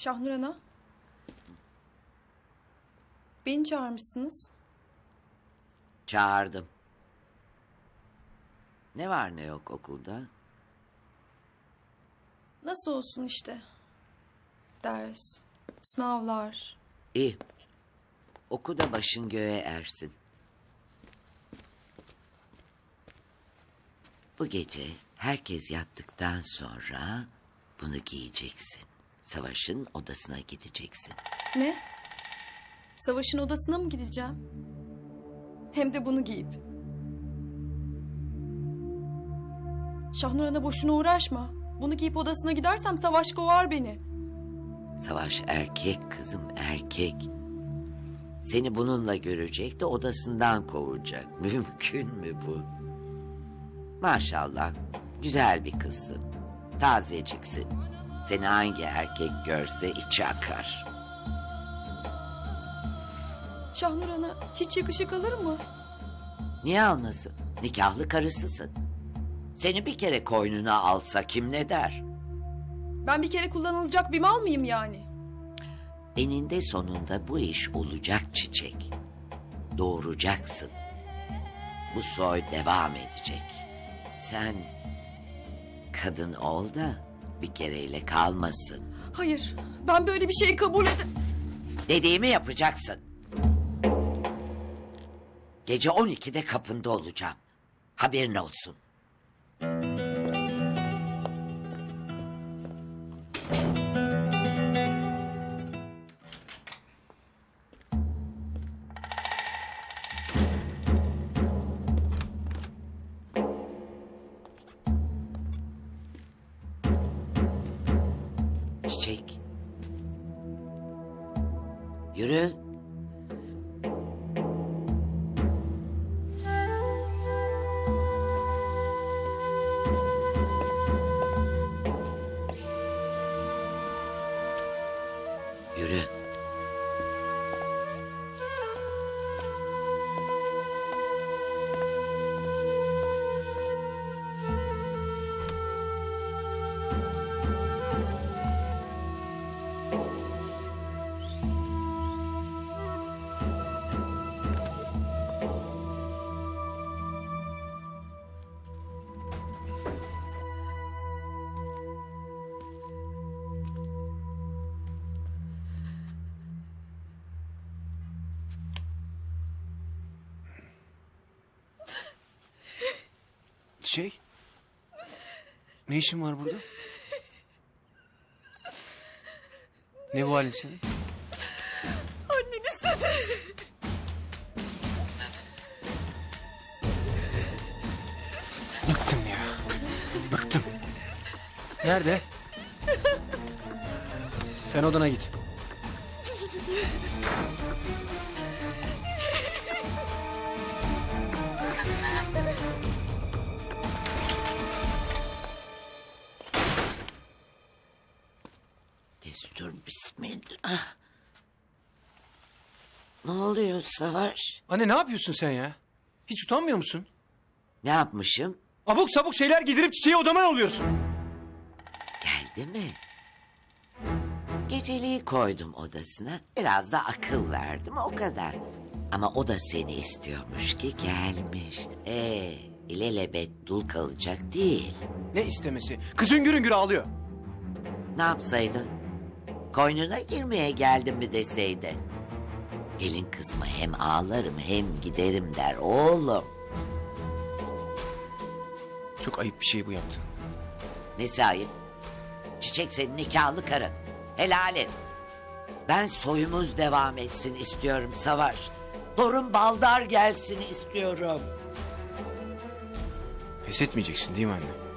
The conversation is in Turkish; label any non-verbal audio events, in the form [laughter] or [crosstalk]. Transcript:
Şahnur Ana. Beni çağırmışsınız. Çağırdım. Ne var ne yok okulda? Nasıl olsun işte. Ders, sınavlar. İyi. Oku da başın göğe ersin. Bu gece herkes yattıktan sonra bunu giyeceksin. Savaş'ın odasına gideceksin. Ne? Savaş'ın odasına mı gideceğim? Hem de bunu giyip. Şahnur Ana boşuna uğraşma. Bunu giyip odasına gidersem Savaş kovar beni. Savaş erkek kızım erkek. Seni bununla görecek de odasından kovacak. [laughs] Mümkün mü bu? Maşallah güzel bir kızsın. Tazeciksin. Seni hangi erkek görse içi akar. Şahnur Ana hiç yakışık alır mı? Niye almasın? Nikahlı karısısın. Seni bir kere koynuna alsa kim ne der? Ben bir kere kullanılacak bir mal mıyım yani? Eninde sonunda bu iş olacak çiçek. Doğuracaksın. Bu soy devam edecek. Sen kadın ol da bir kereyle kalmasın. Hayır, ben böyle bir şeyi kabul ed... Dediğimi yapacaksın. Gece 12'de kapında olacağım. Haberin olsun. Yürü. Yürü. Şey? Ne işin var burada? Ne bu halin senin? Annen istedi. Bıktım ya. Bıktım. Nerede? Sen odana git. Destur bismillah. Ne oluyor Savaş? Anne ne yapıyorsun sen ya? Hiç utanmıyor musun? Ne yapmışım? Abuk sabuk şeyler giydirip çiçeği odama yolluyorsun. Geldi mi? Geceliği koydum odasına. Biraz da akıl verdim o kadar. Ama o da seni istiyormuş ki gelmiş. Ee, ilelebet dul kalacak değil. Ne istemesi? Kız hüngür hüngür ağlıyor. Ne yapsaydın? Koynuna girmeye geldim mi deseydi. Gelin kısmı hem ağlarım hem giderim der oğlum. Çok ayıp bir şey bu yaptın. Ne sahip? Çiçek senin nikahlı karın. Helal et. Ben soyumuz devam etsin istiyorum Savaş. Torun baldar gelsin istiyorum. Pes etmeyeceksin değil mi anne?